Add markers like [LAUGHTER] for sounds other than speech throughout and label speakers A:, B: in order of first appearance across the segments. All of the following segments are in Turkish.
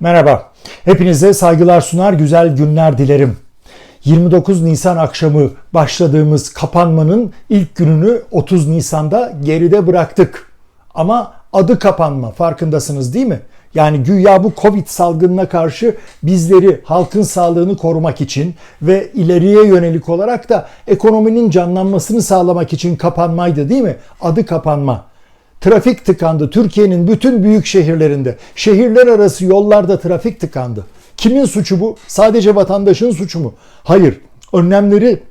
A: Merhaba. Hepinize saygılar sunar, güzel günler dilerim. 29 Nisan akşamı başladığımız kapanmanın ilk gününü 30 Nisan'da geride bıraktık. Ama adı kapanma farkındasınız değil mi? Yani güya bu Covid salgınına karşı bizleri halkın sağlığını korumak için ve ileriye yönelik olarak da ekonominin canlanmasını sağlamak için kapanmaydı değil mi? Adı kapanma. Trafik tıkandı. Türkiye'nin bütün büyük şehirlerinde. Şehirler arası yollarda trafik tıkandı. Kimin suçu bu? Sadece vatandaşın suçu mu? Hayır. Önlemleri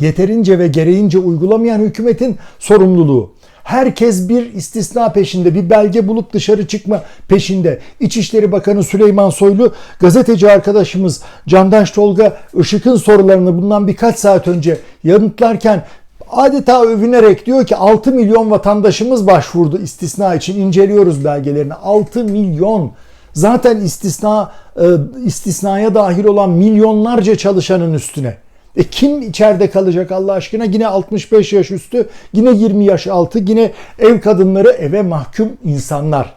A: yeterince ve gereğince uygulamayan hükümetin sorumluluğu. Herkes bir istisna peşinde, bir belge bulup dışarı çıkma peşinde. İçişleri Bakanı Süleyman Soylu, gazeteci arkadaşımız Candaş Tolga Işık'ın sorularını bundan birkaç saat önce yanıtlarken adeta övünerek diyor ki 6 milyon vatandaşımız başvurdu istisna için inceliyoruz belgelerini. 6 milyon zaten istisna e, istisnaya dahil olan milyonlarca çalışanın üstüne. E kim içeride kalacak Allah aşkına? Yine 65 yaş üstü, yine 20 yaş altı, yine ev kadınları eve mahkum insanlar.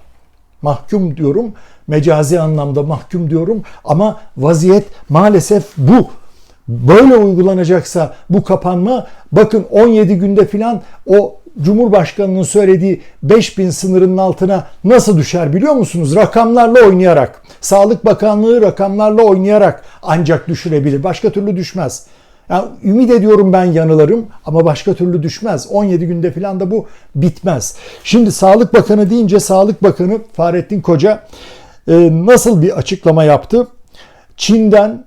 A: Mahkum diyorum, mecazi anlamda mahkum diyorum ama vaziyet maalesef bu böyle uygulanacaksa bu kapanma bakın 17 günde filan o Cumhurbaşkanının söylediği 5000 sınırının altına nasıl düşer biliyor musunuz? Rakamlarla oynayarak. Sağlık Bakanlığı rakamlarla oynayarak ancak düşürebilir. Başka türlü düşmez. Yani ümit ediyorum ben yanılarım ama başka türlü düşmez. 17 günde filan da bu bitmez. Şimdi Sağlık Bakanı deyince Sağlık Bakanı Fahrettin Koca nasıl bir açıklama yaptı? Çin'den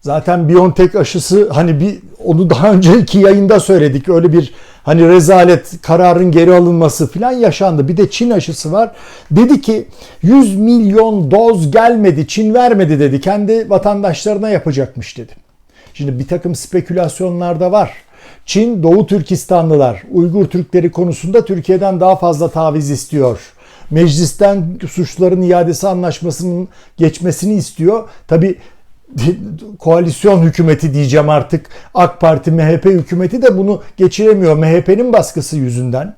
A: Zaten BioNTech aşısı hani bir onu daha [LAUGHS] önceki yayında söyledik. Öyle bir hani rezalet kararın geri alınması falan yaşandı. Bir de Çin aşısı var. Dedi ki 100 milyon doz gelmedi. Çin vermedi dedi. Kendi vatandaşlarına yapacakmış dedi. Şimdi bir takım spekülasyonlar da var. Çin Doğu Türkistanlılar Uygur Türkleri konusunda Türkiye'den daha fazla taviz istiyor meclisten suçların iadesi anlaşmasının geçmesini istiyor. Tabi koalisyon hükümeti diyeceğim artık AK Parti MHP hükümeti de bunu geçiremiyor MHP'nin baskısı yüzünden.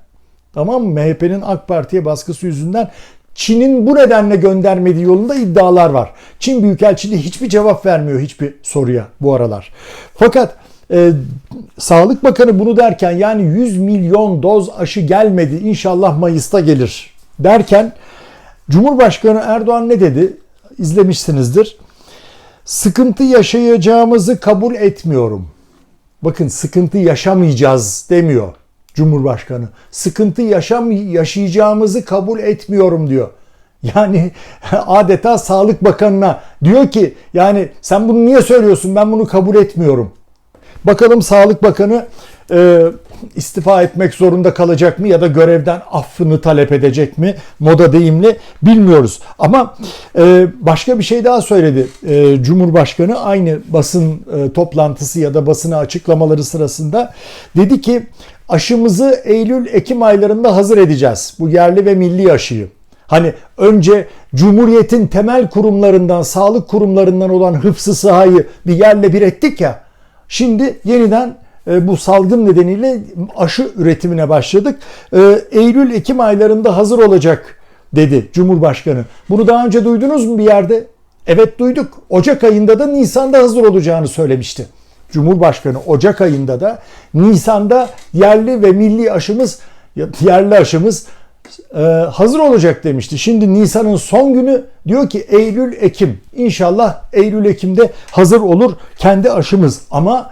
A: Tamam mı? MHP'nin AK Parti'ye baskısı yüzünden Çin'in bu nedenle göndermediği yolunda iddialar var. Çin Büyükelçiliği hiçbir cevap vermiyor hiçbir soruya bu aralar. Fakat e, Sağlık Bakanı bunu derken yani 100 milyon doz aşı gelmedi inşallah Mayıs'ta gelir derken Cumhurbaşkanı Erdoğan ne dedi? İzlemişsinizdir sıkıntı yaşayacağımızı kabul etmiyorum. Bakın sıkıntı yaşamayacağız demiyor Cumhurbaşkanı. Sıkıntı yaşam yaşayacağımızı kabul etmiyorum diyor. Yani [LAUGHS] adeta Sağlık Bakanı'na diyor ki yani sen bunu niye söylüyorsun ben bunu kabul etmiyorum. Bakalım Sağlık Bakanı e, istifa etmek zorunda kalacak mı ya da görevden affını talep edecek mi? Moda deyimli bilmiyoruz. Ama e, başka bir şey daha söyledi e, Cumhurbaşkanı aynı basın e, toplantısı ya da basına açıklamaları sırasında dedi ki aşımızı Eylül-Ekim aylarında hazır edeceğiz. Bu yerli ve milli aşıyı. Hani önce Cumhuriyet'in temel kurumlarından, sağlık kurumlarından olan hıfzı sahayı bir yerle bir ettik ya. Şimdi yeniden bu salgın nedeniyle aşı üretimine başladık. E, Eylül-Ekim aylarında hazır olacak dedi Cumhurbaşkanı. Bunu daha önce duydunuz mu bir yerde? Evet duyduk. Ocak ayında da Nisan'da hazır olacağını söylemişti. Cumhurbaşkanı Ocak ayında da Nisan'da yerli ve milli aşımız yerli aşımız e, hazır olacak demişti. Şimdi Nisan'ın son günü diyor ki Eylül Ekim. İnşallah Eylül Ekim'de hazır olur kendi aşımız. Ama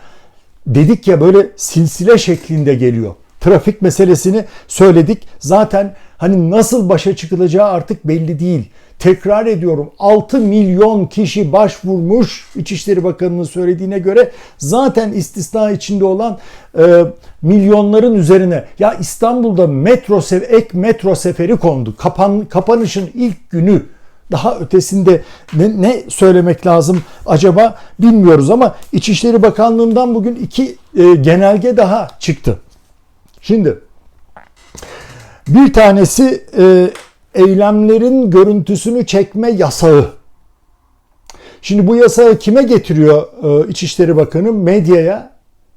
A: dedik ya böyle silsile şeklinde geliyor. Trafik meselesini söyledik. Zaten hani nasıl başa çıkılacağı artık belli değil. Tekrar ediyorum 6 milyon kişi başvurmuş İçişleri Bakanı'nın söylediğine göre zaten istisna içinde olan e, milyonların üzerine ya İstanbul'da metro ek metro seferi kondu. Kapan, kapanışın ilk günü daha ötesinde ne, ne söylemek lazım acaba bilmiyoruz ama İçişleri Bakanlığı'ndan bugün iki e, genelge daha çıktı. Şimdi bir tanesi e, eylemlerin görüntüsünü çekme yasağı. Şimdi bu yasağı kime getiriyor e, İçişleri Bakanı? Medyaya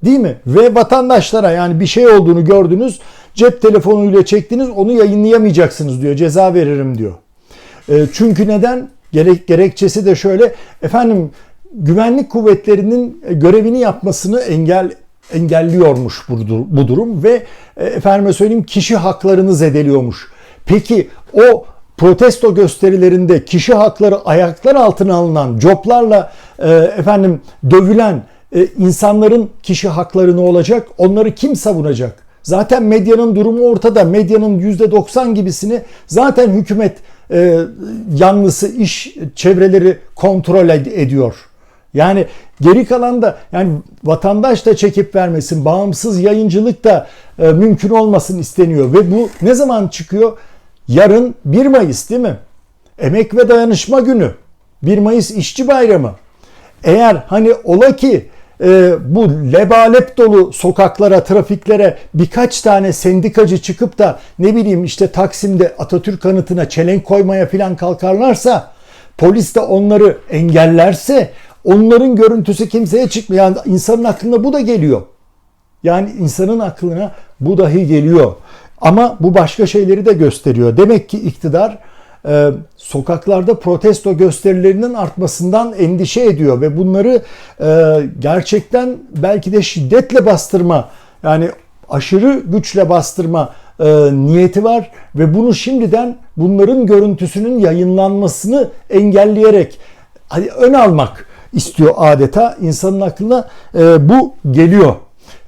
A: değil mi? Ve vatandaşlara yani bir şey olduğunu gördünüz cep telefonuyla çektiniz onu yayınlayamayacaksınız diyor ceza veririm diyor. E, çünkü neden? Gerek, gerekçesi de şöyle efendim güvenlik kuvvetlerinin görevini yapmasını engel engelliyormuş bu, bu durum ve e, efendime söyleyeyim kişi haklarını zedeliyormuş. Peki o protesto gösterilerinde kişi hakları ayaklar altına alınan, coplarla e, efendim dövülen e, insanların kişi hakları ne olacak? Onları kim savunacak? Zaten medyanın durumu ortada. Medyanın %90 gibisini zaten hükümet e, yanlısı iş çevreleri kontrol ediyor. Yani geri kalan da yani vatandaş da çekip vermesin, bağımsız yayıncılık da e, mümkün olmasın isteniyor ve bu ne zaman çıkıyor? Yarın 1 Mayıs değil mi? Emek ve Dayanışma Günü. 1 Mayıs İşçi Bayramı. Eğer hani ola ki e, bu lebalep dolu sokaklara, trafiklere birkaç tane sendikacı çıkıp da ne bileyim işte Taksim'de Atatürk anıtına çelenk koymaya falan kalkarlarsa polis de onları engellerse onların görüntüsü kimseye çıkmıyor. Yani insanın aklına bu da geliyor. Yani insanın aklına bu dahi geliyor. Ama bu başka şeyleri de gösteriyor. Demek ki iktidar e, sokaklarda protesto gösterilerinin artmasından endişe ediyor ve bunları e, gerçekten belki de şiddetle bastırma yani aşırı güçle bastırma e, niyeti var ve bunu şimdiden bunların görüntüsünün yayınlanmasını engelleyerek hani ön almak istiyor adeta insanın aklına e, bu geliyor.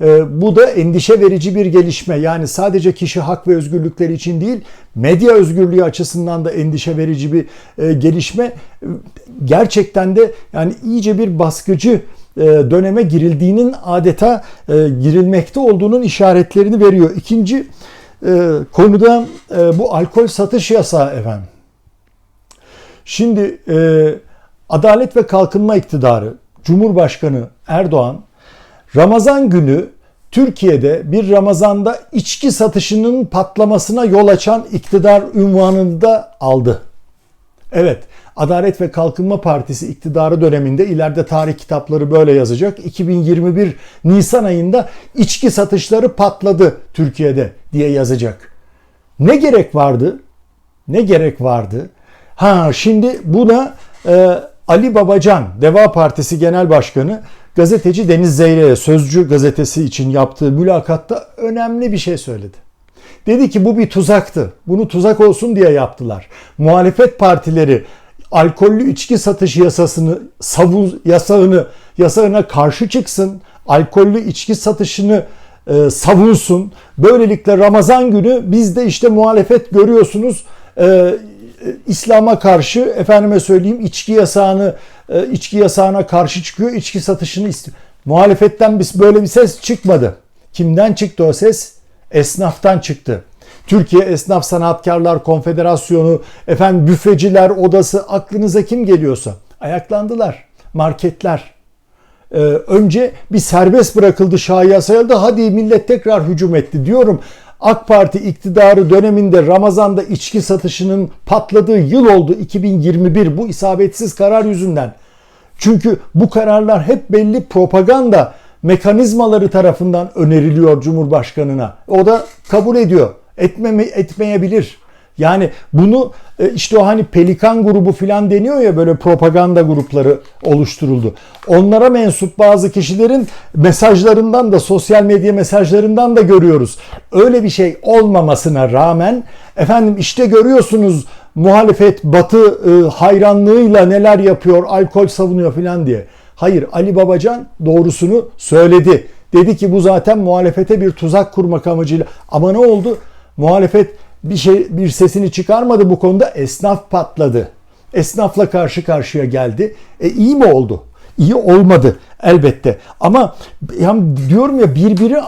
A: E, bu da endişe verici bir gelişme. Yani sadece kişi hak ve özgürlükleri için değil, medya özgürlüğü açısından da endişe verici bir e, gelişme. Gerçekten de yani iyice bir baskıcı e, döneme girildiğinin adeta e, girilmekte olduğunun işaretlerini veriyor. İkinci konuda bu alkol satış yasağı efendim. Şimdi Adalet ve Kalkınma iktidarı Cumhurbaşkanı Erdoğan Ramazan günü Türkiye'de bir Ramazan'da içki satışının patlamasına yol açan iktidar ünvanını da aldı. Evet, Adalet ve Kalkınma Partisi iktidarı döneminde ileride tarih kitapları böyle yazacak. 2021 Nisan ayında içki satışları patladı Türkiye'de diye yazacak. Ne gerek vardı? Ne gerek vardı? Ha şimdi buna e, Ali Babacan, Deva Partisi Genel Başkanı gazeteci Deniz Zeyre'ye Sözcü gazetesi için yaptığı mülakatta önemli bir şey söyledi. Dedi ki bu bir tuzaktı. Bunu tuzak olsun diye yaptılar. Muhalefet partileri alkollü içki satış yasasını savun yasağını yasağına karşı çıksın. Alkollü içki satışını e, savunsun. Böylelikle Ramazan günü biz de işte muhalefet görüyorsunuz e, İslam'a karşı efendime söyleyeyim içki yasağını e, içki yasağına karşı çıkıyor. içki satışını istiyor. Muhalefetten biz böyle bir ses çıkmadı. Kimden çıktı o ses? Esnaftan çıktı. Türkiye Esnaf Sanatkarlar Konfederasyonu, efendim büfeciler odası aklınıza kim geliyorsa ayaklandılar. Marketler. Ee, önce bir serbest bırakıldı şahiyasaya da hadi millet tekrar hücum etti diyorum. AK Parti iktidarı döneminde Ramazan'da içki satışının patladığı yıl oldu 2021 bu isabetsiz karar yüzünden. Çünkü bu kararlar hep belli propaganda mekanizmaları tarafından öneriliyor Cumhurbaşkanına. O da kabul ediyor. Etmeme, etmeyebilir. Yani bunu e, işte o hani pelikan grubu filan deniyor ya böyle propaganda grupları oluşturuldu. Onlara mensup bazı kişilerin mesajlarından da sosyal medya mesajlarından da görüyoruz. Öyle bir şey olmamasına rağmen efendim işte görüyorsunuz muhalefet batı e, hayranlığıyla neler yapıyor, alkol savunuyor filan diye. Hayır Ali Babacan doğrusunu söyledi. Dedi ki bu zaten muhalefete bir tuzak kurmak amacıyla. Ama ne oldu? Muhalefet bir şey bir sesini çıkarmadı bu konuda esnaf patladı. Esnafla karşı karşıya geldi. E iyi mi oldu? İyi olmadı elbette. Ama yani diyorum ya birbiri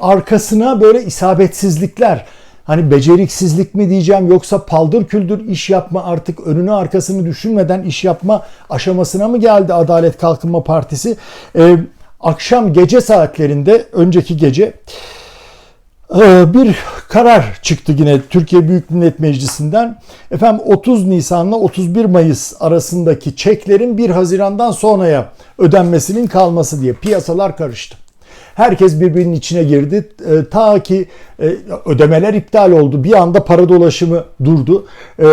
A: arkasına böyle isabetsizlikler. Hani beceriksizlik mi diyeceğim yoksa paldır küldür iş yapma artık önünü arkasını düşünmeden iş yapma aşamasına mı geldi Adalet Kalkınma Partisi? Ee, akşam gece saatlerinde önceki gece bir karar çıktı yine Türkiye Büyük Millet Meclisi'nden. Efendim 30 Nisan'la 31 Mayıs arasındaki çeklerin 1 Haziran'dan sonraya ödenmesinin kalması diye piyasalar karıştı. Herkes birbirinin içine girdi. E, ta ki e, ödemeler iptal oldu. Bir anda para dolaşımı durdu. E,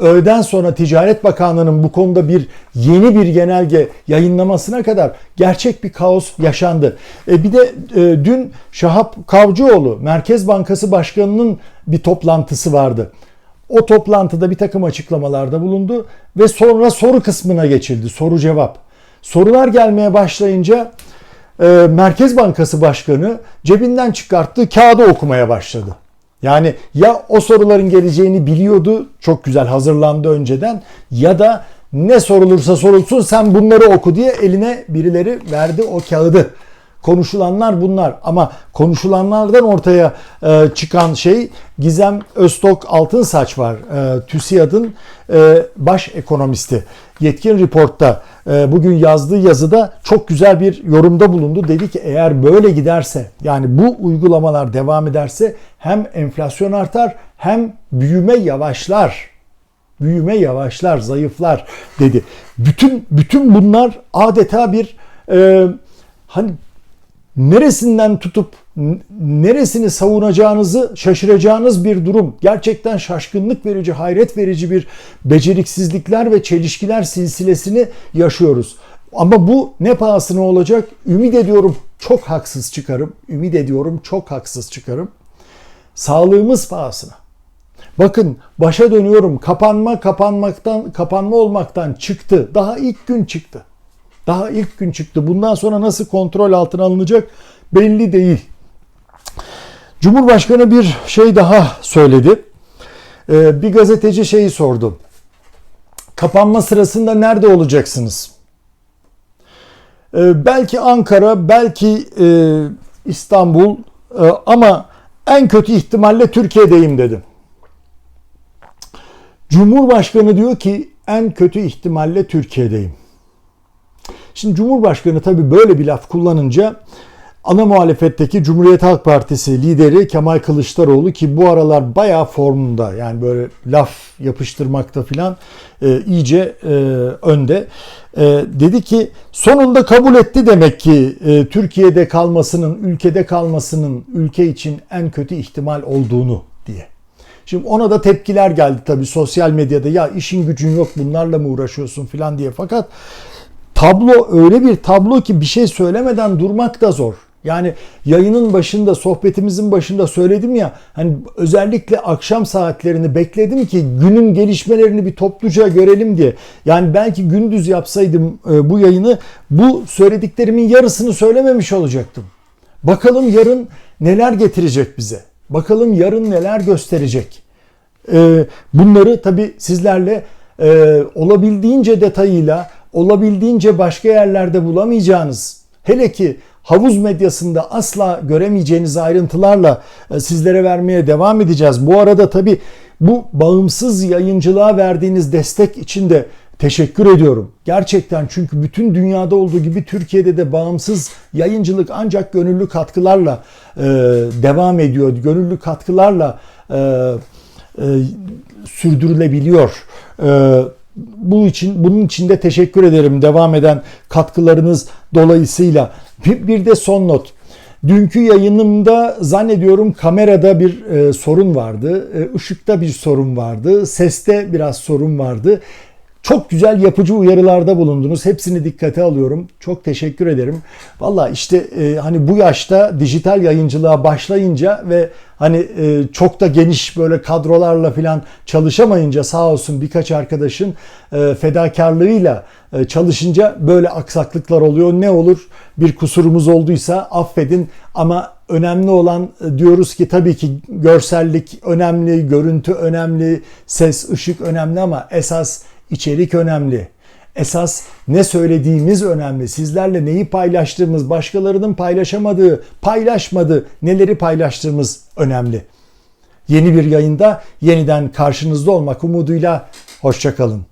A: öğleden sonra Ticaret Bakanlığı'nın bu konuda bir yeni bir genelge yayınlamasına kadar gerçek bir kaos yaşandı. E bir de e, dün Şahap Kavcıoğlu Merkez Bankası Başkanı'nın bir toplantısı vardı. O toplantıda bir takım açıklamalarda bulundu ve sonra soru kısmına geçildi. Soru cevap. Sorular gelmeye başlayınca e, Merkez Bankası Başkanı cebinden çıkarttığı kağıdı okumaya başladı. Yani ya o soruların geleceğini biliyordu, çok güzel hazırlandı önceden ya da ne sorulursa sorulsun sen bunları oku diye eline birileri verdi o kağıdı. Konuşulanlar bunlar ama konuşulanlardan ortaya e, çıkan şey Gizem Öztok Altınsaç var. E, TÜSİAD'ın e, baş ekonomisti. Yetkin Report'ta bugün yazdığı yazıda çok güzel bir yorumda bulundu. Dedi ki eğer böyle giderse yani bu uygulamalar devam ederse hem enflasyon artar hem büyüme yavaşlar büyüme yavaşlar, zayıflar dedi. Bütün bütün bunlar adeta bir e, hani neresinden tutup neresini savunacağınızı şaşıracağınız bir durum. Gerçekten şaşkınlık verici, hayret verici bir beceriksizlikler ve çelişkiler silsilesini yaşıyoruz. Ama bu ne pahasına olacak? Ümit ediyorum çok haksız çıkarım. Ümit ediyorum çok haksız çıkarım. Sağlığımız pahasına. Bakın başa dönüyorum. Kapanma kapanmaktan kapanma olmaktan çıktı. Daha ilk gün çıktı. Daha ilk gün çıktı. Bundan sonra nasıl kontrol altına alınacak belli değil. Cumhurbaşkanı bir şey daha söyledi. Ee, bir gazeteci şeyi sordu. Kapanma sırasında nerede olacaksınız? Ee, belki Ankara, belki e, İstanbul e, ama en kötü ihtimalle Türkiye'deyim dedi. Cumhurbaşkanı diyor ki en kötü ihtimalle Türkiye'deyim. Şimdi Cumhurbaşkanı tabii böyle bir laf kullanınca ana muhalefetteki Cumhuriyet Halk Partisi lideri Kemal Kılıçdaroğlu ki bu aralar bayağı formunda yani böyle laf yapıştırmakta filan e, iyice e, önde. E, dedi ki sonunda kabul etti demek ki e, Türkiye'de kalmasının, ülkede kalmasının ülke için en kötü ihtimal olduğunu diye. Şimdi ona da tepkiler geldi tabii sosyal medyada ya işin gücün yok bunlarla mı uğraşıyorsun filan diye. Fakat tablo öyle bir tablo ki bir şey söylemeden durmak da zor. Yani yayının başında, sohbetimizin başında söyledim ya hani özellikle akşam saatlerini bekledim ki günün gelişmelerini bir topluca görelim diye. Yani belki gündüz yapsaydım e, bu yayını bu söylediklerimin yarısını söylememiş olacaktım. Bakalım yarın neler getirecek bize. Bakalım yarın neler gösterecek. E, bunları tabii sizlerle e, olabildiğince detayıyla, olabildiğince başka yerlerde bulamayacağınız, hele ki havuz medyasında asla göremeyeceğiniz ayrıntılarla e, sizlere vermeye devam edeceğiz. Bu arada tabi bu bağımsız yayıncılığa verdiğiniz destek için de teşekkür ediyorum. Gerçekten çünkü bütün dünyada olduğu gibi Türkiye'de de bağımsız yayıncılık ancak gönüllü katkılarla e, devam ediyor. Gönüllü katkılarla e, e, sürdürülebiliyor. E, bu için bunun için de teşekkür ederim devam eden katkılarınız dolayısıyla. Bir, bir de son not. Dünkü yayınımda zannediyorum kamerada bir e, sorun vardı, e, ışıkta bir sorun vardı, seste biraz sorun vardı. Çok güzel yapıcı uyarılarda bulundunuz. Hepsini dikkate alıyorum. Çok teşekkür ederim. Valla işte e, hani bu yaşta dijital yayıncılığa başlayınca ve hani e, çok da geniş böyle kadrolarla falan çalışamayınca sağ olsun birkaç arkadaşın e, fedakarlığıyla e, çalışınca böyle aksaklıklar oluyor. Ne olur bir kusurumuz olduysa affedin ama önemli olan e, diyoruz ki tabii ki görsellik önemli, görüntü önemli, ses, ışık önemli ama esas içerik önemli. Esas ne söylediğimiz önemli. Sizlerle neyi paylaştığımız, başkalarının paylaşamadığı, paylaşmadığı, neleri paylaştığımız önemli. Yeni bir yayında yeniden karşınızda olmak umuduyla hoşçakalın.